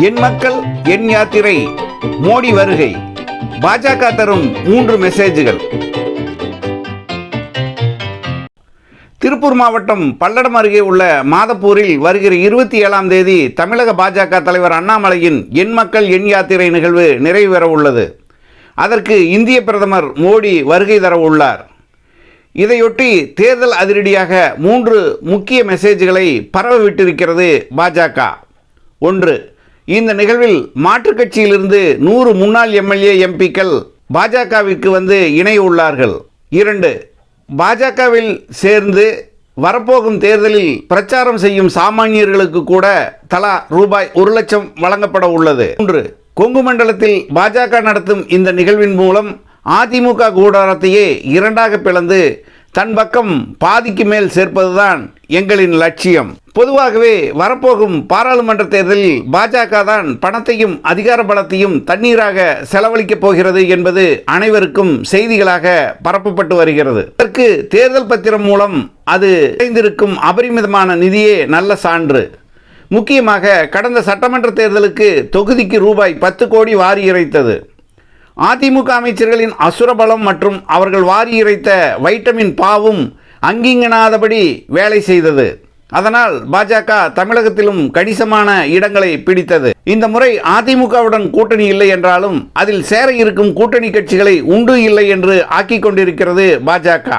என் மக்கள் என் யாத்திரை மோடி வருகை. பாஜக தரும் மூன்று மெசேஜ்கள். திருப்பூர் மாவட்டம் பல்லடம் அருகே உள்ள மாதப்பூரில் வருகிற இருபத்தி ஏழாம் தேதி தமிழக பாஜக தலைவர் அண்ணாமலையின் என் மக்கள் என் யாத்திரை நிகழ்வு நிறைவேற உள்ளது. அதற்கு இந்திய பிரதமர் மோடி வருகை தர உள்ளார். இதையொட்டி தேர்தல் அதிரடியாக மூன்று முக்கிய மெசேஜ்களை பரவ விட்டிருக்கிறது பாஜக. ஒன்று இந்த நிகழ்வில் மாற்றுக் கட்சியிலிருந்து நூறு முன்னாள் எம்எல்ஏ எம்பிக்கள் பாஜகவிற்கு வந்து இணைய உள்ளார்கள். இரண்டு பாஜகவில் சேர்ந்து வரப்போகும் தேர்தலில் பிரச்சாரம் செய்யும் சாமானியர்களுக்கு கூட தலா ரூபாய் ஒரு லட்சம் வழங்கப்பட உள்ளது. மூன்று கொங்கு மண்டலத்தில் பாஜக நடத்தும் இந்த நிகழ்வின் மூலம் அதிமுக கூடாரத்தையே இரண்டாக பிளந்து தன் பக்கம் பாதிக்கு மேல் சேர்ப்பதுதான் எங்களின் லட்சியம். பொதுவாகவே வரப்போகும் பாராளுமன்ற தேர்தலில் பாஜக தான் பணத்தையும் அதிகார பலத்தையும் தண்ணீராக செலவழிக்கப் போகிறது என்பது அனைவருக்கும் செய்திகளாக பரப்பப்பட்டு வருகிறது. இதற்கு தேர்தல் பத்திரம் மூலம் அது இணைந்திருக்கும் அபரிமிதமான நிதியே நல்ல சான்று. முக்கியமாக கடந்த சட்டமன்ற தேர்தலுக்கு தொகுதிக்கு ரூபாய் பத்து கோடி வாரி இறைத்தது. அதிமுக அமைச்சர்களின் அசுரபலம் மற்றும் அவர்கள் வாரி இறைத்த வைட்டமின் பாவும் அங்கிங்கனாதபடி வேலை செய்தது. அதனால் பாஜக தமிழகத்திலும் கணிசமான இடங்களை பிடித்தது. இந்த முறை அதிமுகவுடன் கூட்டணி இல்லை என்றாலும் அதில் சேர இருக்கும் கூட்டணி கட்சிகளை உண்டு இல்லை என்று ஆக்கி கொண்டிருக்கிறது பாஜக.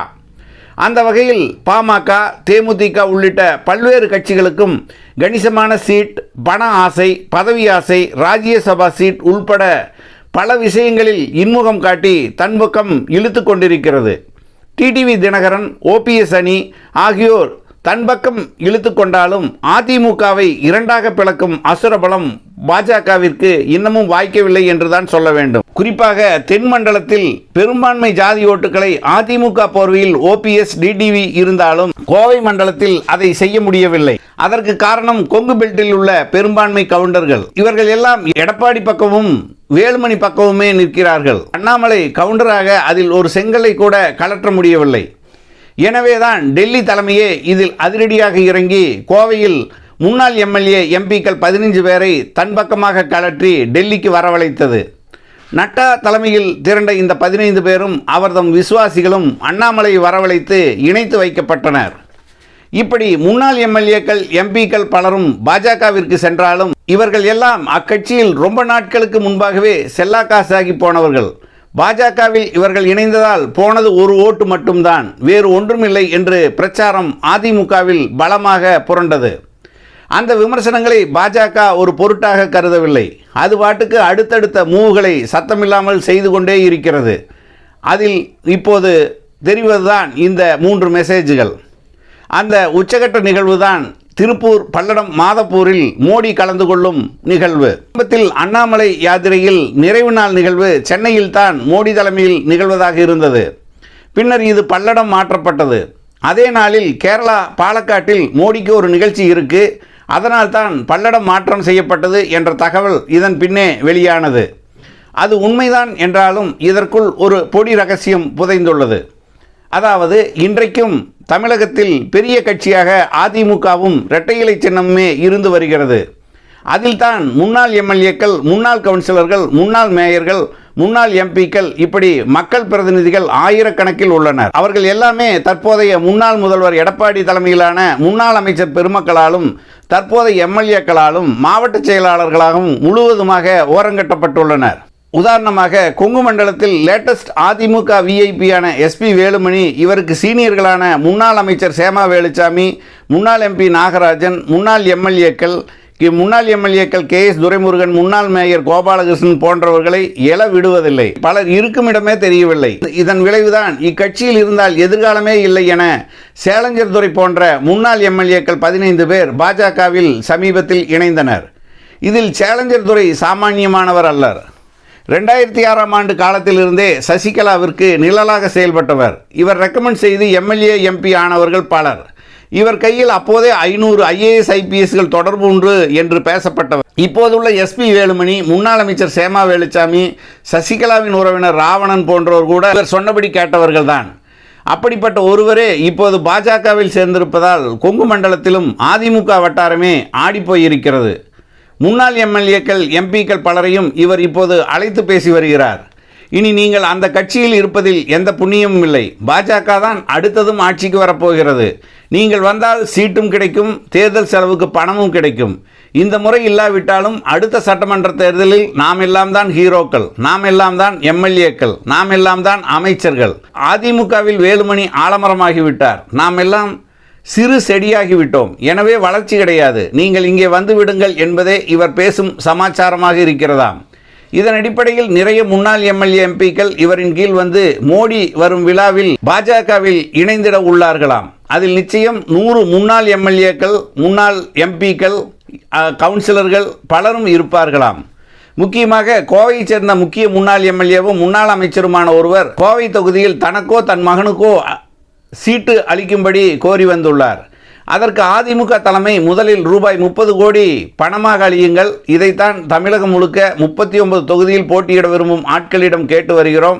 அந்த வகையில் பாமக தேமுதிக உள்ளிட்ட பல்வேறு கட்சிகளுக்கும் கணிசமான சீட் பண ஆசை பதவி ஆசை ராஜ்யசபா சீட் உள்பட பல விஷயங்களில் இன்முகம் காட்டி தன் பக்கம் இழுத்து கொண்டிருக்கிறது. டிடிவி தினகரன் ஓபிஎஸ் அணி ஆகியோர் தன் பக்கம் இழுத்து கொண்டாலும் அதிமுகவை இரண்டாக பிளக்கும் அசுரபலம் பாஜகவிற்கு இன்னமும் வாய்க்கவில்லை என்றுதான் சொல்ல வேண்டும். குறிப்பாக தென் மண்டலத்தில் பெரும்பான்மை ஜாதி ஓட்டுகளை அதிமுக போர்வையில் ஓபிஎஸ் டிடிவி இருந்தாலும் கோவை மண்டலத்தில் அதை செய்ய முடியவில்லை. அதற்கு காரணம் கொங்கு பெல்ட்டில் உள்ள பெரும்பான்மை கவுண்டர்கள். இவர்கள் எல்லாம் எடப்பாடி பக்கமும் வேலுமணி பக்கமுமே நிற்கிறார்கள். அண்ணாமலை கவுண்டராக அதில் ஒரு செங்கலை கூட கலற்ற முடியவில்லை. எனவேதான் டெல்லி தலைமையே இதில் அதிரடியாக இறங்கி கோவையில் முன்னாள் எம்எல்ஏ எம்பிக்கள் பதினைஞ்சு பேரை தன் பக்கமாக கலற்றி டெல்லிக்கு வரவழைத்தது. நட்டா தலைமையில் திரண்ட இந்த பதினைந்து பேரும் அவர்தம் விசுவாசிகளும் அண்ணாமலை வரவழைத்து இணைத்து வைக்கப்பட்டனர். இப்படி முன்னாள் எம்எல்ஏக்கள் எம்பிக்கள் பலரும் பாஜகவிற்கு சென்றாலும் இவர்கள் எல்லாம் அக்கட்சியில் ரொம்ப நாட்களுக்கு முன்பாகவே செல்லாக்காசாகி போனவர்கள். பாஜகவில் இவர்கள் இணைந்ததால் போனது ஒரு ஓட்டு மட்டும்தான் வேறு ஒன்றுமில்லை என்று பிரச்சாரம் அதிமுகவில் பலமாக புரண்டது. அந்த விமர்சனங்களை பாஜக ஒரு பொருட்டாக கருதவில்லை. அது பாட்டுக்கு அடுத்தடுத்த மூவுகளை சத்தமில்லாமல் செய்து கொண்டே இருக்கிறது. அதில் இப்போது தெரிவதுதான் இந்த மூன்று மெசேஜ்கள் அந்த உச்சகட்ட நிகழ்வு தான் திருப்பூர் பல்லடம் மாதப்பூரில் மோடி கலந்து கொள்ளும் நிகழ்வு. சமீபத்தில் அண்ணாமலை யாத்திரையில் நிறைவு நாள் நிகழ்வு சென்னையில் தான் மோடி தலைமையில் நிகழ்வதாக இருந்தது. பின்னர் இது பல்லடம் மாற்றப்பட்டது. அதே நாளில் கேரளா பாலக்காட்டில் மோடிக்கு ஒரு நிகழ்ச்சி இருக்கு. அதனால் தான் பல்லடம் மாற்றம் செய்யப்பட்டது என்ற தகவல் இதன் பின்னே வெளியானது. அது உண்மைதான் என்றாலும் இதற்குள் ஒரு பொடி ரகசியம் புதைந்துள்ளது. அதாவது இன்றைக்கும் தமிழகத்தில் பெரிய கட்சியாக அதிமுகவும் இரட்டையிலை சின்னமுமே இருந்து வருகிறது. அதில்தான் முன்னாள் எம்எல்ஏக்கள் முன்னாள் கவுன்சிலர்கள் முன்னாள் மேயர்கள் முன்னாள் எம்பிக்கள் இப்படி மக்கள் பிரதிநிதிகள் ஆயிரக்கணக்கில் உள்ளனர். அவர்கள் எல்லாமே தற்போதைய முன்னாள் முதல்வர் எடப்பாடி தலைமையிலான முன்னாள் அமைச்சர் பெருமக்களாலும் தற்போதைய எம்எல்ஏக்களாலும் மாவட்ட செயலாளர்களாகவும் முழுவதுமாக ஓரங்கட்டப்பட்டுள்ளனர். உதாரணமாக கொங்கு மண்டலத்தில் லேட்டஸ்ட் அதிமுக விஐபியான எஸ்பி வேலுமணி இவருக்கு சீனியர்களான முன்னாள் அமைச்சர் சேமா வேலுச்சாமி முன்னாள் எம்பி நாகராஜன் முன்னாள் எம்எல்ஏக்கள் முன்னாள் எம்எல்ஏக்கள் கே எஸ் துரைமுருகன் முன்னாள் மேயர் கோபாலகிருஷ்ணன் போன்றவர்களை எழ விடுவதில்லை. பலர் இருக்கும் இடமே தெரியவில்லை. இதன் விளைவுதான் இக்கட்சியில் இருந்தால் எதிர்காலமே இல்லை என சேலஞ்சர் துறை போன்ற முன்னாள் எம்எல்ஏக்கள் பதினைந்து பேர் பாஜகவில் சமீபத்தில் இணைந்தனர். இதில் சேலஞ்சர் துறை சாமானியமானவர் அல்லர். ரெண்டாயிரத்தி ஆறாம் ஆண்டு காலத்திலிருந்தே சசிகலாவிற்கு நிழலாக செயல்பட்டவர். இவர் ரெக்கமெண்ட் செய்து எம்எல்ஏ எம்பி ஆனவர்கள் பலர். இவர் கையில் அப்போதே ஐநூறு ஐஏஎஸ் ஐபிஎஸ்கள் தொடர்பு உண்டு என்று பேசப்பட்டவர். இப்போதுள்ள எஸ்பி வேலுமணி முன்னாள் அமைச்சர் சேமா வேலுச்சாமி சசிகலாவின் உறவினர் ராவணன் போன்றோர் கூட இவர் சொன்னபடி கேட்டவர்கள் தான் அப்படிப்பட்ட ஒருவரே இப்போது பாஜகவில் சேர்ந்திருப்பதால் கொங்கு மண்டலத்திலும் அதிமுக வட்டாரமே ஆடிப்போயிருக்கிறது. முன்னாள் எம்எல்ஏக்கள் எம்பிக்கள் பலரையும் இவர் இப்போது அழைத்து பேசி வருகிறார். இனி நீங்கள் அந்த கட்சியில் இருப்பதில் எந்த புண்ணியமும் இல்லை. பாஜக தான் அடுத்ததும் ஆட்சிக்கு வரப்போகிறது. நீங்கள் வந்தால் சீட்டும் கிடைக்கும் தேர்தல் செலவுக்கு பணமும் கிடைக்கும். இந்த முறை இல்லாவிட்டாலும் அடுத்த சட்டமன்ற தேர்தலில் நாம் எல்லாம் தான் ஹீரோக்கள் நாம் எல்லாம் தான் எம்எல்ஏக்கள் நாம் எல்லாம் தான் அமைச்சர்கள். அதிமுகவில் வேலுமணி ஆலமரமாகிவிட்டார். நாம் எல்லாம் சிறு செடியாகிவிட்டோம். எனவே வளர்ச்சி கிடையாது. நீங்கள் இங்கே வந்து விடுங்கள் என்பதே இவர் பேசும் சமாச்சாரமாக இருக்கிறதாம். இதன் அடிப்படையில் நிறைய முன்னாள் எம்எல்ஏ எம்பிக்கள் இவரின் கீழ் வந்து மோடி வரும் விழாவில் பாஜகவில் இணைந்திட உள்ளார்களாம். அதில் நிச்சயம் நூறு முன்னாள் எம்எல்ஏக்கள் முன்னாள் எம்பிக்கள் கவுன்சிலர்கள் பலரும் இருப்பார்களாம். முக்கியமாக கோவையைச் சேர்ந்த முக்கிய முன்னாள் எம்எல்ஏவும் முன்னாள் அமைச்சருமான ஒருவர் கோவை தொகுதியில் தனக்கோ தன் மகனுக்கோ சீட்டு அளிக்கும்படி கோரி வந்துள்ளார். அதற்கு அதிமுக தலைமை முதலில் ரூபாய் முப்பது கோடி பணமாக அழியுங்கள் இதைத்தான் தமிழகம் முழுக்க முப்பத்தி ஒன்பது தொகுதியில் போட்டியிட விரும்பும் ஆட்களிடம் கேட்டு வருகிறோம்.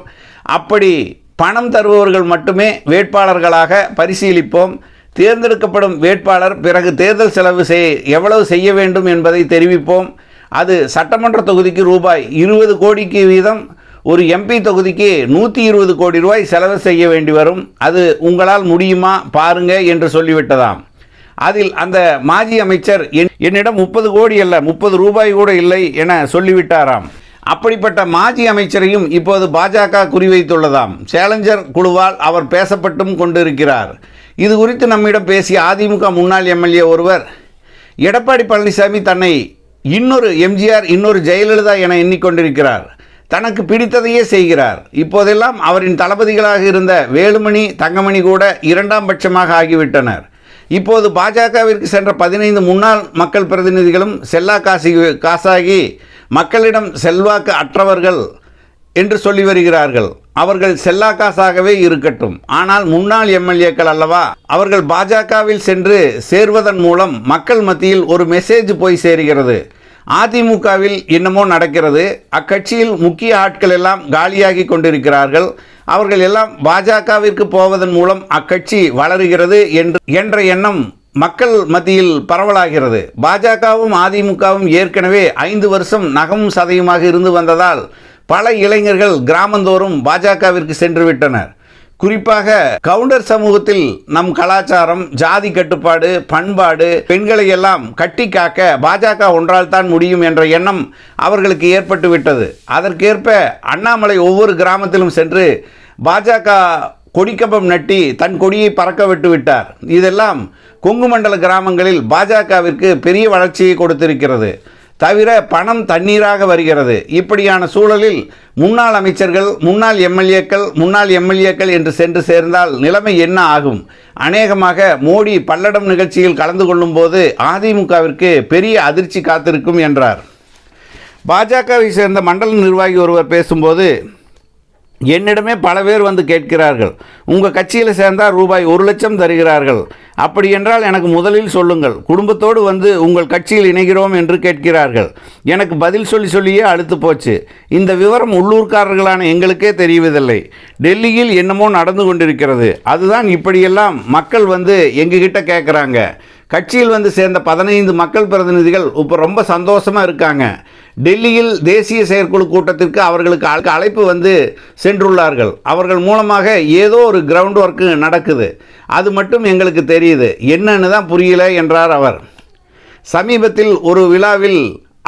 அப்படி பணம் தருபவர்கள் மட்டுமே வேட்பாளர்களாக பரிசீலிப்போம். தேர்ந்தெடுக்கப்படும் வேட்பாளர் பிறகு தேர்தல் செலவு செய் எவ்வளவு செய்ய வேண்டும் என்பதை தெரிவிப்போம். அது சட்டமன்ற தொகுதிக்கு ரூபாய் இருபது கோடிக்கு வீதம் ஒரு எம்பி தொகுதிக்கு நூற்றி இருபது கோடி ரூபாய் செலவு செய்ய வேண்டி வரும். அது உங்களால் முடியுமா? பாருங்க என்று சொல்லிவிட்டதாம். அதில் அந்த மாஜி அமைச்சர் என் என்னிடம் முப்பது கோடி அல்ல முப்பது ரூபாய் கூட இல்லை என சொல்லிவிட்டாராம். அப்படிப்பட்ட மாஜி அமைச்சரையும் இப்போது பாஜக குறிவைத்துள்ளதாம். சேலஞ்சர் குழுவால் அவர் பேசப்பட்டும் கொண்டிருக்கிறார். இது குறித்து நம்மிடம் பேசிய அதிமுக முன்னாள் எம்எல்ஏ ஒருவர் எடப்பாடி பழனிசாமி தன்னை இன்னொரு எம்ஜிஆர் இன்னொரு ஜெயலலிதா என எண்ணிக்கொண்டிருக்கிறார். தனக்கு பிடித்ததையே செய்கிறார். இப்போதெல்லாம் அவரின் தளபதிகளாக இருந்த வேலுமணி தங்கமணி கூட இரண்டாம் பட்சமாக ஆகிவிட்டனர். இப்போது பாஜகவிற்கு சென்ற பதினைந்து முன்னாள் மக்கள் பிரதிநிதிகளும் செல்லா காசி காசாகி மக்களிடம் செல்வாக்கு அற்றவர்கள் என்று சொல்லி வருகிறார்கள். அவர்கள் செல்லா காசாகவே இருக்கட்டும். ஆனால் முன்னாள் எம்எல்ஏக்கள் அல்லவா அவர்கள் பாஜகவில் சென்று சேர்வதன் மூலம் மக்கள் மத்தியில் ஒரு மெசேஜ் போய் சேருகிறது. அதிமுகவில் என்னமோ நடக்கிறது. அக்கட்சியில் முக்கிய ஆட்கள் எல்லாம் காலியாகி கொண்டிருக்கிறார்கள். அவர்கள் எல்லாம் பாஜகவிற்கு போவதன் மூலம் அக்கட்சி வளருகிறது என்று என்ற எண்ணம் மக்கள் மத்தியில் பரவலாகிறது. பாஜகவும் அதிமுகவும் ஏற்கனவே ஐந்து வருஷம் நகமும் சதையுமாக இருந்து வந்ததால் பல இளைஞர்கள் கிராமந்தோறும் பாஜகவிற்கு சென்று விட்டனர். குறிப்பாக கவுண்டர் சமூகத்தில் நம் கலாச்சாரம் ஜாதி கட்டுப்பாடு பண்பாடு பெண்களை எல்லாம் கட்டி காக்க பாஜக ஒன்றால் தான் முடியும் என்ற எண்ணம் அவர்களுக்கு ஏற்பட்டு விட்டது அதற்கேற்ப அண்ணாமலை ஒவ்வொரு கிராமத்திலும் சென்று பாஜக கொடிக்கம்பம் நட்டி தன் கொடியை பறக்க விட்டு விட்டார் இதெல்லாம் கொங்கு மண்டல கிராமங்களில் பாஜகவிற்கு பெரிய வளர்ச்சியை கொடுத்திருக்கிறது. தவிர பணம் தண்ணீராக வருகிறது. இப்படியான சூழலில் முன்னாள் அமைச்சர்கள் முன்னாள் எம்எல்ஏக்கள் முன்னாள் எம்எல்ஏக்கள் என்று சென்று சேர்ந்தால் நிலைமை என்ன ஆகும்? அநேகமாக மோடி பல்லடம் நிகழ்ச்சியில் கலந்து கொள்ளும்போது அதிமுகவிற்கு பெரிய அதிர்ச்சி காத்திருக்கும் என்றார். பாஜகவை சேர்ந்த மண்டல நிர்வாகி ஒருவர் பேசும்போது என்னிடமே பல பேர் வந்து கேட்கிறார்கள். உங்கள் கட்சியில் சேர்ந்தால் ரூபாய் ஒரு லட்சம் தருகிறார்கள். அப்படி என்றால் எனக்கு முதலில் சொல்லுங்கள். குடும்பத்தோடு வந்து உங்கள் கட்சியில் இணைகிறோம் என்று கேட்கிறார்கள். எனக்கு பதில் சொல்லி சொல்லியே அழுத்து போச்சு. இந்த விவரம் உள்ளூர்காரர்களான எங்களுக்கே தெரிவதில்லை. டெல்லியில் என்னமோ நடந்து கொண்டிருக்கிறது. அதுதான் இப்படியெல்லாம் மக்கள் வந்து எங்ககிட்ட கேட்குறாங்க கட்சியில் வந்து சேர்ந்த பதினைந்து மக்கள் பிரதிநிதிகள் இப்போ ரொம்ப சந்தோஷமாக இருக்காங்க. டெல்லியில் தேசிய செயற்குழு கூட்டத்திற்கு அவர்களுக்கு அழைப்பு வந்து சென்றுள்ளார்கள். அவர்கள் மூலமாக ஏதோ ஒரு கிரவுண்ட் ஒர்க்கு நடக்குது. அது மட்டும் எங்களுக்கு தெரியுது. என்னன்னு தான் புரியல என்றார் அவர். சமீபத்தில் ஒரு விழாவில்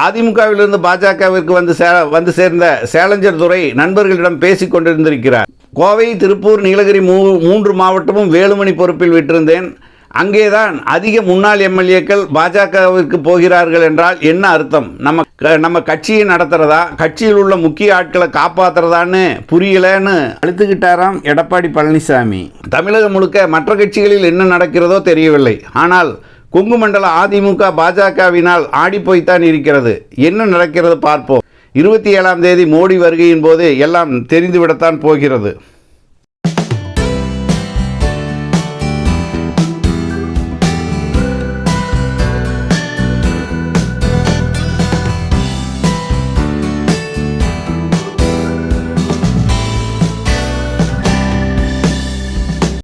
அதிமுகவிலிருந்து பாஜகவிற்கு வந்து சே வந்து சேர்ந்த சேலஞ்சர் துறை நண்பர்களிடம் பேசிக் கொண்டிருந்திருக்கிறார். கோவை திருப்பூர் நீலகிரி மூ மூன்று மாவட்டமும் வேலுமணி பொறுப்பில் விட்டிருந்தேன். அங்கேதான் அதிக முன்னாள் எம்எல்ஏக்கள் பாஜகவிற்கு போகிறார்கள் என்றால் என்ன அர்த்தம்? நம்ம க- நம்ம கட்சியை நடத்துறதா? கட்சியில் உள்ள முக்கிய ஆட்களை காப்பாத்துறதான்னு புரியலன்னு அழுத்துக்கிட்டாராம் எடப்பாடி பழனிசாமி. தமிழகம் முழுக்க மற்ற கட்சிகளில் என்ன நடக்கிறதோ தெரியவில்லை. ஆனால் கொங்கு மண்டல அதிமுக பாஜகவினால் ஆடிப்போய்த்தான் இருக்கிறது. என்ன நடக்கிறது பார்ப்போம். இருபத்தி ஏழாம் தேதி மோடி வருகையின் போது எல்லாம் தெரிந்துவிடத்தான் போகிறது.